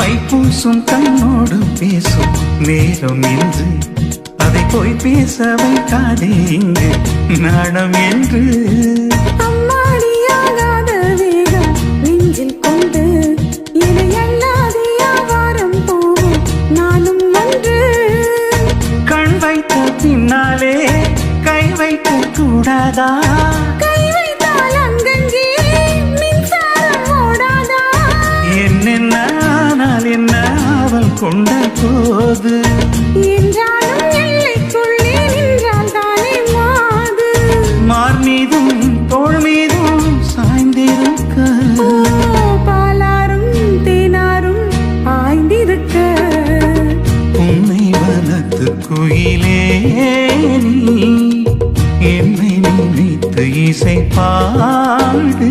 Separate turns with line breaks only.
கூசும் கண்ணோடு பேசும் நேரம் என்று அதை போய் பேச வைக்காதே இங்கு நாணம் என்று. பின்னாலே கை வைக்க கூடாதா?
கை வைத்தால் அங்கங்கே மின்சாரம் ஓடாதா?
என்னென்ன ஆனால் என்ன அவள் கொண்ட போது மார் மீதும் தோள் மீதும் சாய்ந்திருக்க.
பாலாரும் தேனாரும் ஆய்ந்திருக்க
உன்னை வளர்த்து குயிலே நீ என்னை நினைத்து இசை பாடு.